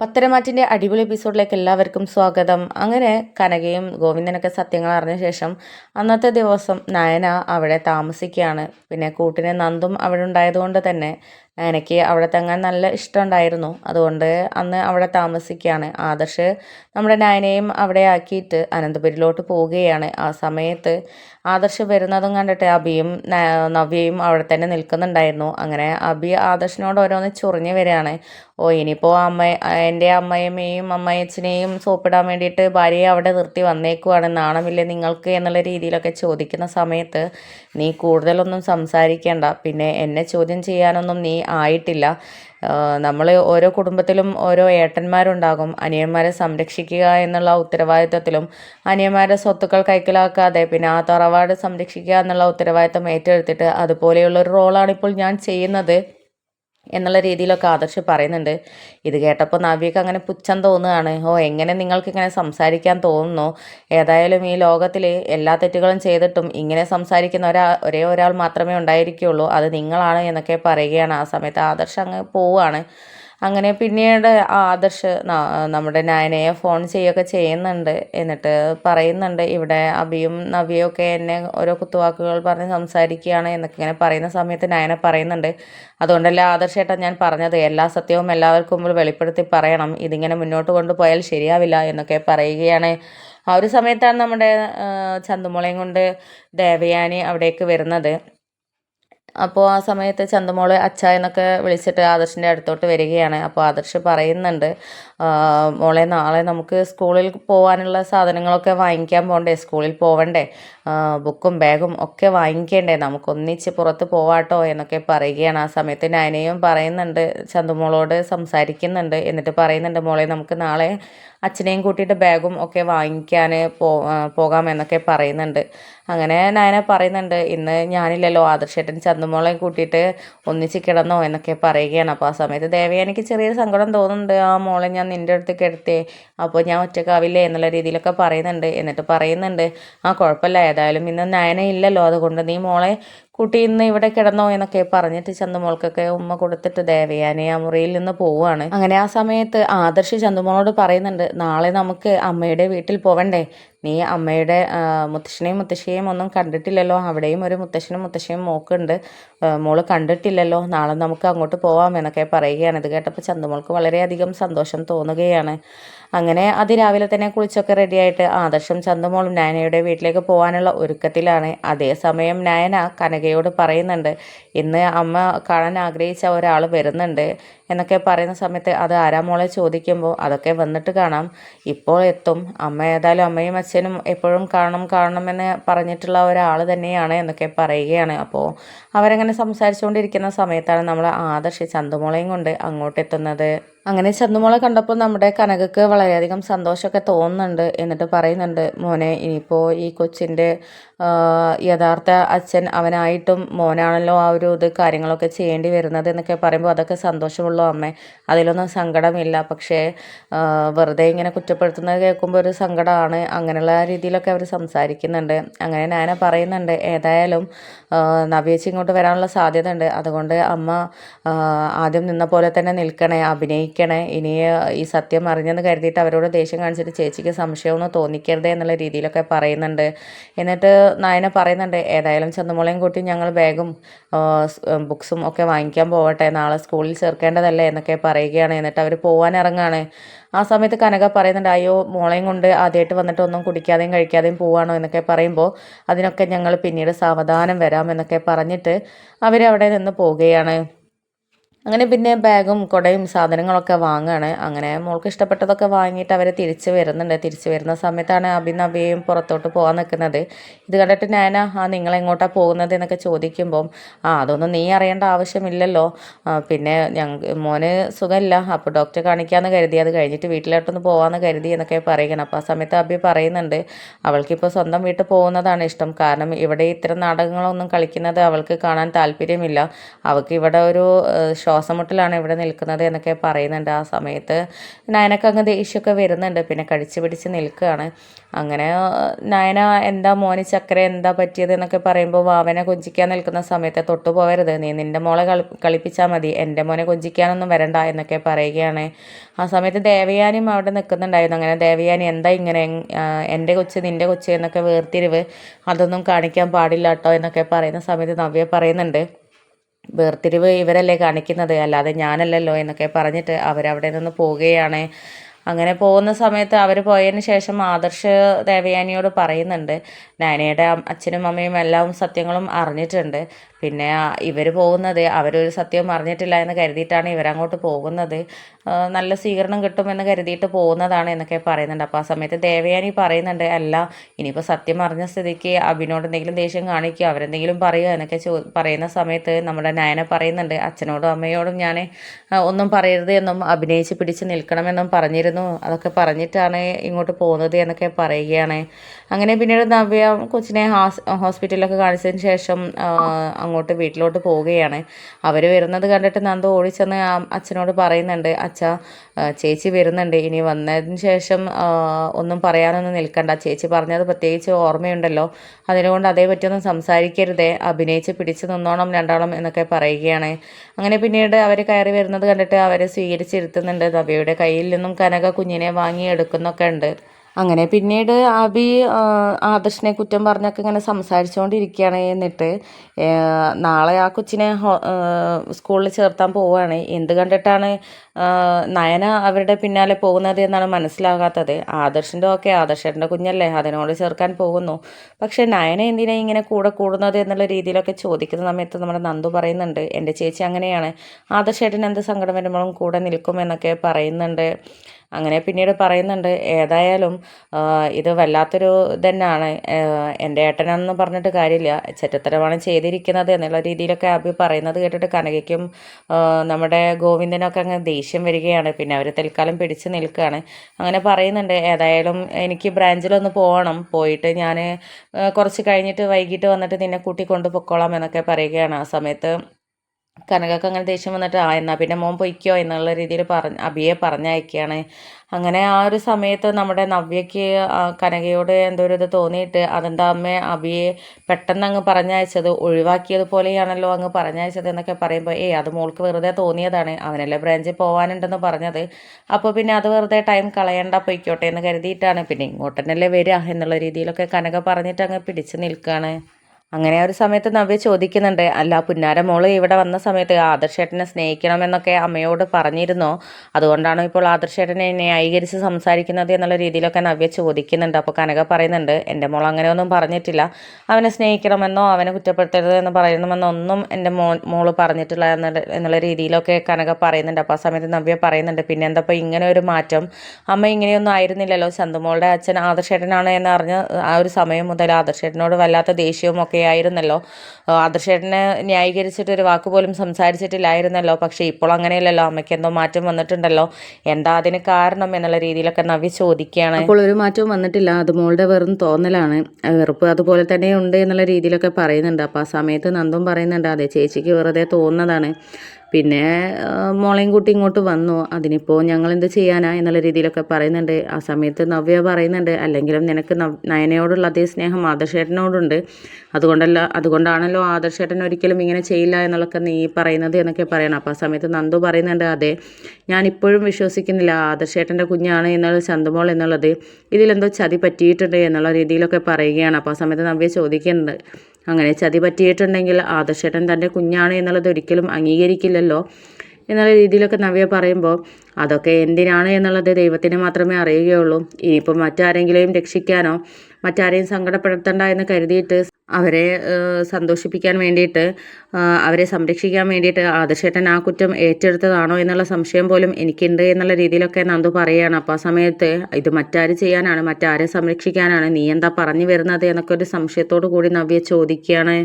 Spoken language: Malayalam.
പത്തരമാറ്റിന്റെ അടിപൊളി എപ്പിസോഡിലേക്ക് എല്ലാവർക്കും സ്വാഗതം. അങ്ങനെ കനകയും ഗോവിന്ദനൊക്കെ സത്യങ്ങൾ അറിഞ്ഞ ശേഷം അന്നത്തെ ദിവസം നയന അവിടെ താമസിക്കുകയാണ്. പിന്നെ കൂട്ടിന് നന്ദും അവിടെ ഉണ്ടായതുകൊണ്ട് തന്നെ എനിക്ക് അവിടെ തങ്ങാൻ നല്ല ഇഷ്ടമുണ്ടായിരുന്നു. അതുകൊണ്ട് അന്ന് അവിടെ താമസിക്കുകയാണ്. ആദർശ് നമ്മുടെ നയനയും അവിടെ ആക്കിയിട്ട് അനന്തപുരിലോട്ട് പോവുകയാണ്. ആ സമയത്ത് ആദർശ് വരുന്നതും കണ്ടിട്ട് അബിയും നവ്യയും അവിടെ തന്നെ നിൽക്കുന്നുണ്ടായിരുന്നു. അങ്ങനെ അബി ആദർശിനോട് ഓരോന്ന് ചൊറിഞ്ഞു വരികയാണ്. ഓ ഇനിയിപ്പോൾ അമ്മ എന്റെ അമ്മയമ്മയും അമ്മയച്ചനെയും സോപ്പിടാൻ വേണ്ടിയിട്ട് ഭാര്യയെ അവിടെ നിർത്തി വന്നേക്കുവാണ്. നാണമില്ലേ നിങ്ങൾക്ക് എന്നുള്ള രീതിയിലൊക്കെ ചോദിക്കുന്ന സമയത്ത് നീ കൂടുതലൊന്നും സംസാരിക്കേണ്ട. പിന്നെ എന്നെ ചോദ്യം ചെയ്യാനൊന്നും നീ ആയിട്ടില്ല. നമ്മൾ ഓരോ കുടുംബത്തിലും ഓരോ ഏട്ടന്മാരുണ്ടാകും. അനിയന്മാരെ സംരക്ഷിക്കുക എന്നുള്ള ഉത്തരവാദിത്വത്തിലും അനിയന്മാരുടെ സ്വത്തുക്കൾ കൈക്കലാക്കാതെ പിന്നെ ആ തറവാട് സംരക്ഷിക്കുക എന്നുള്ള ഉത്തരവാദിത്വം ഏറ്റെടുത്തിട്ട് അതുപോലെയുള്ള ഒരു റോളാണ് ഇപ്പോൾ ഞാൻ ചെയ്യുന്നത്. എന്നുള്ള രീതിയിലൊക്കെ ആദർശ് പറയുന്നുണ്ട്. ഇത് കേട്ടപ്പോൾ നവ്യക്ക് അങ്ങനെ പുച്ഛം തോന്നുകയാണ്. ഓ എങ്ങനെ നിങ്ങൾക്ക് ഇങ്ങനെ സംസാരിക്കാൻ തോന്നുന്നു? ഏതായാലും ഈ ലോകത്തിൽ എല്ലാ തെറ്റുകളും ചെയ്തിട്ടും ഇങ്ങനെ സംസാരിക്കുന്ന ഒരാ ഒരേ ഒരാൾ മാത്രമേ ഉണ്ടായിരിക്കുകയുള്ളൂ അത് നിങ്ങളാണ് എന്നൊക്കെ പറയുകയാണ്. ആ സമയത്ത് ആദർശ് അങ്ങ് പോവുകയാണ്. അങ്ങനെ പിന്നീട് ആദർശ് നമ്മുടെ നയനയെ ഫോൺ ചെയ്യുകയൊക്കെ ചെയ്യുന്നുണ്ട്. എന്നിട്ട് പറയുന്നുണ്ട് ഇവിടെ അബിയും നവിയും ഒക്കെ എന്നെ ഓരോ കുത്തുവാക്കുകൾ പറഞ്ഞ് സംസാരിക്കുകയാണ് എന്നൊക്കെ ഇങ്ങനെ പറയുന്ന സമയത്ത് നയന പറയുന്നുണ്ട്. അതുകൊണ്ടല്ല ആദർശേട്ടാ ഞാൻ പറഞ്ഞത് എല്ലാ സത്യവും എല്ലാവർക്കും മുമ്പിൽ വെളിപ്പെടുത്തി പറയണം. ഇതിങ്ങനെ മുന്നോട്ട് കൊണ്ടുപോയാൽ ശരിയാവില്ല എന്നൊക്കെ പറയുകയാണ്. ആ ഒരു സമയത്താണ് നമ്മുടെ ചന്തുമുളയും കൊണ്ട് ദേവയാനി അവിടേക്ക് വരുന്നത്. അപ്പോൾ ആ സമയത്ത് ചന്തമോൾ അച്ഛ എന്നൊക്കെ വിളിച്ചിട്ട് ആദർശിന്റെ അടുത്തോട്ട് വരികയാണ്. അപ്പോൾ ആദർശ് പറയുന്നുണ്ട് മോളെ നാളെ നമുക്ക് സ്കൂളിൽ പോകാനുള്ള സാധനങ്ങളൊക്കെ വാങ്ങിക്കാൻ പോകണ്ടേ സ്കൂളിൽ പോവണ്ടേ. ബുക്കും ബാഗും ഒക്കെ വാങ്ങിക്കേണ്ടേ നമുക്ക് ഒന്നിച്ച് പുറത്ത് പോവാട്ടോ എന്നൊക്കെ പറയുകയാണ്. ആ സമയത്ത് നയനയും പറയുന്നുണ്ട് ചന്തുമോളോട് സംസാരിക്കുന്നുണ്ട്. എന്നിട്ട് പറയുന്നുണ്ട് മോളെ നമുക്ക് നാളെ അച്ഛനെയും കൂട്ടിയിട്ട് ബാഗും ഒക്കെ വാങ്ങിക്കാൻ പോ പോകാമെന്നൊക്കെ പറയുന്നുണ്ട്. അങ്ങനെ നയന പറയുന്നുണ്ട് ഇന്ന് ഞാനില്ലല്ലോ ആദർശേട്ടൻ ചന്തുമോളെ കൂട്ടിയിട്ട് ഒന്നിച്ച് കിടന്നോ എന്നൊക്കെ പറയുകയാണ്. അപ്പോൾ ആ സമയത്ത് ദേവയാനിക്ക് ചെറിയൊരു സങ്കടം തോന്നുന്നുണ്ട്. ആ മോളെ ഞാൻ നിന്റെ അടുത്ത് കിടത്തേ. അപ്പോൾ ഞാൻ ഒറ്റക്കാവില്ലേ എന്നുള്ള രീതിയിലൊക്കെ പറയുന്നുണ്ട്. എന്നിട്ട് പറയുന്നുണ്ട് ആ കുഴപ്പമില്ല. ഏതായാലും ഇന്ന് നയനയില്ലല്ലോ. അതുകൊണ്ട് നീ മോളെ കുട്ടി ഇന്ന് ഇവിടെ കിടന്നോ എന്നൊക്കെ പറഞ്ഞിട്ട് ചന്തുമോൾക്കൊക്കെ ഉമ്മ കൊടുത്തിട്ട് ദേവയാനി ആ മുറിയിൽ നിന്ന് പോവുകയാണ്. അങ്ങനെ ആ സമയത്ത് ആദർശ് ചന്തുമോളോട് പറയുന്നുണ്ട് നാളെ നമുക്ക് അമ്മയുടെ വീട്ടിൽ പോവണ്ടേ? നീ അമ്മയുടെ മുത്തശ്ശനെയും മുത്തശ്ശിയെയും ഒന്നും കണ്ടിട്ടില്ലല്ലോ. അവിടെയും ഒരു മുത്തശ്ശനും മുത്തശ്ശിയും മോക്കുണ്ട്. മോൾ കണ്ടിട്ടില്ലല്ലോ. നാളെ നമുക്ക് അങ്ങോട്ട് പോവാം എന്നൊക്കെ പറയുകയാണ്. ഇത് കേട്ടപ്പോൾ ചന്തുമോൾക്ക് വളരെയധികം സന്തോഷം തോന്നുകയാണ്. അങ്ങനെ അതിരാവിലെ തന്നെ കുളിച്ചൊക്കെ റെഡിയായിട്ട് ആദർശം ചന്തുമോളും നായനയുടെ വീട്ടിലേക്ക് പോകാനുള്ള ഒരുക്കത്തിലാണ്. അതേസമയം നായന നയന കനകയോട് പറയുന്നുണ്ട് ഇന്ന് അമ്മ കാണാൻ ആഗ്രഹിച്ച ഒരാൾ വരുന്നുണ്ട്. എന്നൊക്കെ പറയുന്ന സമയത്ത് അത് ആരാ മോളെ ചോദിക്കുമ്പോൾ അതൊക്കെ വന്നിട്ട് കാണാം. ഇപ്പോൾ എത്തും. അമ്മ ഏതായാലും അമ്മയും അച്ഛനും എപ്പോഴും കാണണം കാണണമെന്ന് പറഞ്ഞിട്ടുള്ള ഒരാൾ തന്നെയാണ് എന്നൊക്കെ പറയുകയാണ്. അപ്പോൾ അവരങ്ങനെ സംസാരിച്ചുകൊണ്ടിരിക്കുന്ന സമയത്താണ് നമ്മൾ ആദർശ ചന്തുമോളയും കൊണ്ട് അങ്ങോട്ട് എത്തുന്നത് അങ്ങനെ ചന്തുമോളെ കണ്ടപ്പോൾ നമ്മുടെ കനകക്ക് വളരെയധികം സന്തോഷമൊക്കെ തോന്നുന്നുണ്ട് എന്നിട്ട് പറയുന്നുണ്ട് മോനെ ഇനിയിപ്പോൾ ഈ കൊച്ചിന്റെ യഥാർത്ഥ അച്ഛൻ അവനായിട്ടും മോനാണല്ലോ ആ ഒരു ഇത് കാര്യങ്ങളൊക്കെ ചെയ്യേണ്ടി വരുന്നത് എന്നൊക്കെ പറയുമ്പോൾ അതൊക്കെ സന്തോഷമുള്ളൂ അമ്മേ. അതിലൊന്നും സങ്കടമില്ല. പക്ഷേ വെറുതെ ഇങ്ങനെ കുറ്റപ്പെടുത്തുന്നത് കേൾക്കുമ്പോൾ ഒരു സങ്കടമാണ് അങ്ങനെയുള്ള രീതിയിലൊക്കെ അവർ സംസാരിക്കുന്നുണ്ട്. അങ്ങനെ ഞാൻ പറയുന്നുണ്ട് ഏതായാലും നവ്യേച്ചി ഇങ്ങോട്ട് വരാനുള്ള സാധ്യത ഉണ്ട് അതുകൊണ്ട് അമ്മ ആദ്യം നിന്ന പോലെ തന്നെ നിൽക്കണേ അഭിനയിക്കണേ. ഇനി ഈ സത്യം അറിഞ്ഞെന്ന് കരുതിയിട്ട് അവരോട് ദേഷ്യം കാണിച്ചിട്ട് ചേച്ചിക്ക് സംശയമൊന്നും തോന്നിക്കരുത് എന്നുള്ള രീതിയിലൊക്കെ പറയുന്നുണ്ട്. എന്നിട്ട് നായന പറയുന്നുണ്ട് ഏതായാലും ചന്തുമോളയും കൂട്ടി ഞങ്ങൾ ബാഗും ബുക്സും ഒക്കെ വാങ്ങിക്കാൻ പോവട്ടെ. നാളെ സ്കൂളിൽ ചേർക്കേണ്ടതല്ലേ എന്നൊക്കെ പറയുകയാണ്. എന്നിട്ട് അവർ പോകാൻ ഇറങ്ങാണ് ആ സമയത്ത് കനക പറയുന്നുണ്ട് അയ്യോ മോളെയും കൊണ്ട് ആദ്യമായിട്ട് വന്നിട്ട് ഒന്നും കുടിക്കാതെയും കഴിക്കാതെയും പോവാണോ? എന്നൊക്കെ പറയുമ്പോൾ അതിനൊക്കെ ഞങ്ങൾ പിന്നീട് സാവധാനം വരാം എന്നൊക്കെ പറഞ്ഞിട്ട് അവരവിടെ നിന്ന് പോവുകയാണ്. അങ്ങനെ പിന്നെ ബാഗും കുടയും സാധനങ്ങളൊക്കെ വാങ്ങുകയാണ് അങ്ങനെ മോൾക്ക് ഇഷ്ടപ്പെട്ടതൊക്കെ വാങ്ങിയിട്ട് അവർ തിരിച്ച് വരുന്നുണ്ട്. തിരിച്ച് വരുന്ന സമയത്താണ് അഭിനവയും പുറത്തോട്ട് പോകാൻ നിൽക്കുന്നത്. ഇത് കണ്ടിട്ട് ഞാൻ ആ നിങ്ങളെങ്ങോട്ടാണ് പോകുന്നത്? എന്നൊക്കെ ചോദിക്കുമ്പം ആ അതൊന്നും നീ അറിയേണ്ട ആവശ്യമില്ലല്ലോ. പിന്നെ ഞങ്ങൾ മോന് സുഖമില്ല. അപ്പോൾ ഡോക്ടറെ കാണിക്കാമെന്ന് കരുതി. അത് കഴിഞ്ഞിട്ട് വീട്ടിലോട്ടൊന്ന് പോകാമെന്ന് കരുതി എന്നൊക്കെ പറയുകയാണ്. അപ്പോൾ ആ സമയത്ത് അഭി പറയുന്നുണ്ട് അവൾക്കിപ്പോൾ സ്വന്തം വീട്ടിൽ പോകുന്നതാണ് ഇഷ്ടം. കാരണം ഇവിടെ ഇത്തരം നാടകങ്ങളൊന്നും കളിക്കുന്നത് അവൾക്ക് കാണാൻ താല്പര്യമില്ല. അവൾക്ക് ഇവിടെ ഒരു ഷോ ശ്വാസം ഇവിടെ നിൽക്കുന്നത് എന്നൊക്കെ പറയുന്നുണ്ട് ആ സമയത്ത്. നയനക്ക് അങ്ങ് ദേഷ്യമൊക്കെ വരുന്നുണ്ട്. പിന്നെ കടിച്ചു പിടിച്ച് നിൽക്കുകയാണ്. അങ്ങനെ നയന എന്താ മോന് ചക്കര എന്താ പറ്റിയത് എന്നൊക്കെ പറയുമ്പോൾ വാവനെ കൊഞ്ചിക്കാൻ നിൽക്കുന്ന സമയത്ത് തൊട്ടു പോകരുത് നീ നിന്റെ മോളെ കളി കളിപ്പിച്ചാൽ മതി. എന്റെ മോനെ കൊഞ്ചിക്കാനൊന്നും വരണ്ട എന്നൊക്കെ പറയുകയാണ്. ആ സമയത്ത് ദേവയാനിയും അവിടെ നിൽക്കുന്നുണ്ടായിരുന്നു. അങ്ങനെ ദേവയാനി എന്താ ഇങ്ങനെ? എന്റെ കൊച്ച് നിന്റെ കൊച്ച് എന്നൊക്കെ വേർതിരിവ് അതൊന്നും കാണിക്കാൻ പാടില്ല കേട്ടോ എന്നൊക്കെ പറയുന്ന സമയത്ത് നവ്യ പറയുന്നുണ്ട്. വേർതിരിവ് ഇവരല്ലേ കാണിക്കുന്നത്? അല്ലാതെ ഞാനല്ലല്ലോ എന്നൊക്കെ പറഞ്ഞിട്ട് അവരവിടെ നിന്ന് പോവുകയാണ്. അങ്ങനെ പോകുന്ന സമയത്ത് അവർ പോയതിന് ശേഷം ആദർശ് ദേവയാനിയോട് പറയുന്നുണ്ട്. നാനയുടെ അച്ഛനും അമ്മയും എല്ലാം സത്യങ്ങളും അറിഞ്ഞിട്ടുണ്ട്. പിന്നെ ഇവർ പോകുന്നത് അവരൊരു സത്യവും അറിഞ്ഞിട്ടില്ല എന്ന് കരുതിയിട്ടാണ് ഇവരങ്ങോട്ട് പോകുന്നത്. നല്ല സ്വീകരണം കിട്ടുമെന്ന് കരുതിയിട്ട് പോകുന്നതാണ് എന്നൊക്കെ പറയുന്നുണ്ട്. അപ്പോൾ ആ സമയത്ത് ദേവയാനി പറയുന്നുണ്ട് അല്ല ഇനിയിപ്പോൾ സത്യം അറിഞ്ഞ സ്ഥിതിക്ക് അഭിനോട് എന്തെങ്കിലും ദേഷ്യം കാണിക്കുക അവരെന്തെങ്കിലും പറയുക എന്നൊക്കെ ചോ പറയുന്ന സമയത്ത് നമ്മുടെ നയന പറയുന്നുണ്ട് അച്ഛനോടും അമ്മയോടും ഞാൻ ഒന്നും പറയരുത് എന്നും അഭിനയിച്ച് പിടിച്ച് നിൽക്കണമെന്നും പറഞ്ഞിരുന്നു. അതൊക്കെ പറഞ്ഞിട്ടാണ് ഇങ്ങോട്ട് പോകുന്നത് എന്നൊക്കെ പറയുകയാണ്. അങ്ങനെ പിന്നീട് നവ്യ കൊച്ചിനെ ഹോസ്പിറ്റലിലൊക്കെ കാണിച്ചതിന് ശേഷം അങ്ങോട്ട് വീട്ടിലോട്ട് പോവുകയാണ്. അവർ വരുന്നത് കണ്ടിട്ട് നന്ദ ഓടിച്ചെന്ന് അച്ഛനോട് പറയുന്നുണ്ട് അച്ഛ ചേച്ചി വരുന്നുണ്ട്. ഇനി വന്നതിന് ശേഷം ഒന്നും പറയാനൊന്നും നിൽക്കണ്ട. ചേച്ചി പറഞ്ഞത് പ്രത്യേകിച്ച് ഓർമ്മയുണ്ടല്ലോ. അതിനുകൊണ്ട് അതേ പറ്റിയൊന്നും സംസാരിക്കരുതേ. അഭിനയിച്ച് പിടിച്ചു നിന്നോണം രണ്ടാളും എന്നൊക്കെ പറയുകയാണ്. അങ്ങനെ പിന്നീട് അവർ കയറി വരുന്നത് കണ്ടിട്ട് അവരെ സ്വീകരിച്ചിരുത്തുന്നുണ്ട്. നവ്യയുടെ കയ്യിൽ നിന്നും കനക കുഞ്ഞിനെ വാങ്ങി എടുക്കുന്നൊക്കെ ഉണ്ട്. അങ്ങനെ പിന്നീട് അബി ആദർശിനെ കുറ്റം പറഞ്ഞൊക്കെ ഇങ്ങനെ സംസാരിച്ചുകൊണ്ടിരിക്കുകയാണ് എന്നിട്ട് നാളെ ആ കൊച്ചിനെ സ്കൂളിൽ ചേർത്താൻ പോവുകയാണ്. എന്ത് കണ്ടിട്ടാണ് നയന അവരുടെ പിന്നാലെ പോകുന്നത് എന്നാണ് മനസ്സിലാകാത്തത്. ആദർശിന്റെ ഒക്കെ ആദർശന്റെ കുഞ്ഞല്ലേ അതിനോട് ചേർക്കാൻ പോകുന്നു. പക്ഷേ നയന എന്തിനാ ഇങ്ങനെ കൂടെ കൂടുന്നത് എന്നുള്ള രീതിയിലൊക്കെ ചോദിക്കുന്ന സമയത്ത് നമ്മുടെ നന്ദു പറയുന്നുണ്ട് എന്റെ ചേച്ചി അങ്ങനെയാണ്. ആദർശേട്ടൻ എന്ത് സങ്കടം വരുമ്പോഴും കൂടെ നിൽക്കുമെന്നൊക്കെ പറയുന്നുണ്ട്. അങ്ങനെ പിന്നീട് പറയുന്നുണ്ട് ഏതായാലും ഇത് വല്ലാത്തൊരു തന്നെയാണ് എന്റെ ഏട്ടനാണെന്ന് പറഞ്ഞിട്ട് കാര്യമില്ല. ചെറ്റത്തരമാണ് ചെയ്തിരിക്കുന്നത് എന്നുള്ള രീതിയിലൊക്കെ അഭി പറയുന്നത് കേട്ടിട്ട് കനകയ്ക്കും നമ്മുടെ ഗോവിന്ദനൊക്കെ അങ്ങ് ദേഷ്യം വരികയാണ്. പിന്നെ അവർ തൽക്കാലം പിടിച്ചു നിൽക്കുകയാണ്. അങ്ങനെ പറയുന്നുണ്ട് ഏതായാലും എനിക്ക് ബ്രാഞ്ചിലൊന്ന് പോകണം പോയിട്ട് ഞാൻ കുറച്ച് കഴിഞ്ഞിട്ട് വൈകിട്ട് വന്നിട്ട് നിന്നെ കൂട്ടി കൊണ്ടുപോയിക്കോളാം എന്നൊക്കെ പറയുകയാണ്. ആ സമയത്ത് കനകക്ക് അങ്ങനെ ദേഷ്യം വന്നിട്ട് ആ എന്നാൽ പിന്നെ മോൻ പൊയ്ക്കോ എന്നുള്ള രീതിയിൽ പറഞ്ഞ് അബിയെ പറഞ്ഞയക്കുകയാണ്. അങ്ങനെ ആ ഒരു സമയത്ത് നമ്മുടെ നവ്യയ്ക്ക് കനകയോട് എന്തോ ഒരു ഇത് തോന്നിയിട്ട് അതെന്താ അമ്മ അബിയെ പെട്ടെന്ന് അങ്ങ് പറഞ്ഞയച്ചത് ഒഴിവാക്കിയതുപോലെയാണല്ലോ അങ്ങ് പറഞ്ഞയച്ചത് എന്നൊക്കെ പറയുമ്പോൾ ഏയ് അത് മോൾക്ക് വെറുതെ തോന്നിയതാണ്. അവനല്ലേ ബ്രാഞ്ചിൽ പോകാനുണ്ടെന്ന് പറഞ്ഞത്. അപ്പോൾ പിന്നെ അത് വെറുതെ ടൈം കളയണ്ട പൊയ്ക്കോട്ടെ എന്ന് കരുതിയിട്ടാണ്. പിന്നെ ഇങ്ങോട്ടന്നല്ലേ വരിക എന്നുള്ള രീതിയിലൊക്കെ കനക പറഞ്ഞിട്ട് അങ്ങ് പിടിച്ച് നിൽക്കുകയാണ് അങ്ങനെ ഒരു സമയത്ത് നവ്യ ചോദിക്കുന്നുണ്ട് അല്ല പുന്നാര മോൾ ഇവിടെ വന്ന സമയത്ത് ആദർശേട്ടനെ സ്നേഹിക്കണമെന്നൊക്കെ അമ്മയോട് പറഞ്ഞിരുന്നോ? അതുകൊണ്ടാണ് ഇപ്പോൾ ആദർശേട്ടനെ ന്യായീകരിച്ച് സംസാരിക്കുന്നത് എന്നുള്ള രീതിയിലൊക്കെ നവ്യ ചോദിക്കുന്നുണ്ട്. അപ്പോൾ കനക പറയുന്നുണ്ട് എന്റെ മോൾ അങ്ങനെയൊന്നും പറഞ്ഞിട്ടില്ല. അവനെ സ്നേഹിക്കണമെന്നോ അവനെ കുറ്റപ്പെടുത്തരുത് എന്ന് പറയണമെന്നോ ഒന്നും എന്റെ മോൾ മോൾ പറഞ്ഞിട്ടില്ല എന്നുള്ള രീതിയിലൊക്കെ കനക പറയുന്നുണ്ട്. അപ്പോൾ ആ സമയത്ത് നവ്യ പറയുന്നുണ്ട് പിന്നെ എന്താ ഇങ്ങനെ ഒരു മാറ്റം? അമ്മ ഇങ്ങനെയൊന്നും ആയിരുന്നില്ലല്ലോ. ചന്തുമോളുടെ അച്ഛൻ ആദർശേട്ടനാണ് എന്ന് അറിഞ്ഞ ആ ഒരു സമയം മുതൽ ആദർശേട്ടനോട് വല്ലാത്ത ദേഷ്യവും ഒക്കെ ആയിരുന്നല്ലോ. ആദർശേട്ടനെ ന്യായീകരിച്ചിട്ട് ഒരു വാക്ക് പോലും സംസാരിച്ചിട്ടില്ലായിരുന്നല്ലോ. പക്ഷേ ഇപ്പോൾ അങ്ങനെയല്ലല്ലോ. അമ്മയ്ക്ക് എന്തോ മാറ്റം വന്നിട്ടുണ്ടല്ലോ. എന്താ അതിന് കാരണം എന്നുള്ള രീതിയിലൊക്കെ നവി ചോദിക്കുകയാണ്. അപ്പോൾ ഒരു മാറ്റവും വന്നിട്ടില്ല. അത് മോളുടെ വെറും തോന്നലാണ്. വെറുപ്പ് അതുപോലെ തന്നെ ഉണ്ട് എന്നുള്ള രീതിയിലൊക്കെ പറയുന്നുണ്ട്. അപ്പോൾ ആ സമയത്ത് നന്ദും പറയുന്നുണ്ട് അതെ ചേച്ചിക്ക് വെറുതെ തോന്നുന്നതാണ് പിന്നെ മോളെയും കൂട്ടി ഇങ്ങോട്ട് വന്നു. അതിനിപ്പോൾ ഞങ്ങൾ എന്ത് ചെയ്യാനാ എന്നുള്ള രീതിയിലൊക്കെ പറയുന്നുണ്ട്. ആ സമയത്ത് നവ്യ പറയുന്നുണ്ട് അല്ലെങ്കിലും നിനക്ക് നയനയോടുള്ള അതേ സ്നേഹം ആദർശേട്ടനോടുണ്ട്. അതുകൊണ്ടല്ല അതുകൊണ്ടാണല്ലോ ആദർശേട്ടൻ ഒരിക്കലും ഇങ്ങനെ ചെയ്യില്ല എന്നുള്ളതൊക്കെ നീ പറയുന്നത് എന്നൊക്കെ പറയണം. അപ്പോൾ ആ സമയത്ത് നന്ദു പറയുന്നുണ്ട് അതെ ഞാനിപ്പോഴും വിശ്വസിക്കുന്നില്ല. ആദർശേട്ടന്റെ കുഞ്ഞാണ് എന്നുള്ള ചന്തമോൾ എന്നുള്ളത് ഇതിലെന്തോ ചതി പറ്റിയിട്ടുണ്ട് എന്നുള്ള രീതിയിലൊക്കെ പറയുകയാണ്. അപ്പോൾ ആ സമയത്ത് നവ്യ ചോദിക്കുന്നുണ്ട് അങ്ങനെ ചതി പറ്റിയിട്ടുണ്ടെങ്കിൽ ആദർശേട്ടൻ തന്റെ കുഞ്ഞാണ് എന്നുള്ളത് ഒരിക്കലും അംഗീകരിക്കില്ലല്ലോ എന്നുള്ള രീതിയിലൊക്കെ നവ്യ പറയുമ്പോൾ അതൊക്കെ എന്തിനാണ് എന്നുള്ളത് ദൈവത്തിന് മാത്രമേ അറിയുകയുള്ളൂ. ഇനിയിപ്പോൾ മറ്റാരെങ്കിലും രക്ഷിക്കാനോ മറ്റാരെയും സങ്കടപ്പെടുത്തണ്ട എന്ന് കരുതിയിട്ട് അവരെ സന്തോഷിപ്പിക്കാൻ വേണ്ടിയിട്ട് അവരെ സംരക്ഷിക്കാൻ വേണ്ടിയിട്ട് ആദർശേട്ടൻ ആ കുറ്റം ഏറ്റെടുത്തതാണോ എന്നുള്ള സംശയം പോലും എനിക്കുണ്ട് എന്നുള്ള രീതിയിലൊക്കെ നന്ദു പറയുകയാണ്. അപ്പോൾ ആ സമയത്ത് ഇത് മറ്റാര് ചെയ്യാനാണ് മറ്റാരെ സംരക്ഷിക്കാനാണ് നീ എന്താ പറഞ്ഞു വരുന്നത് എന്നൊക്കെ ഒരു സംശയത്തോടു കൂടി നവ്യ ചോദിക്കുകയാണ്.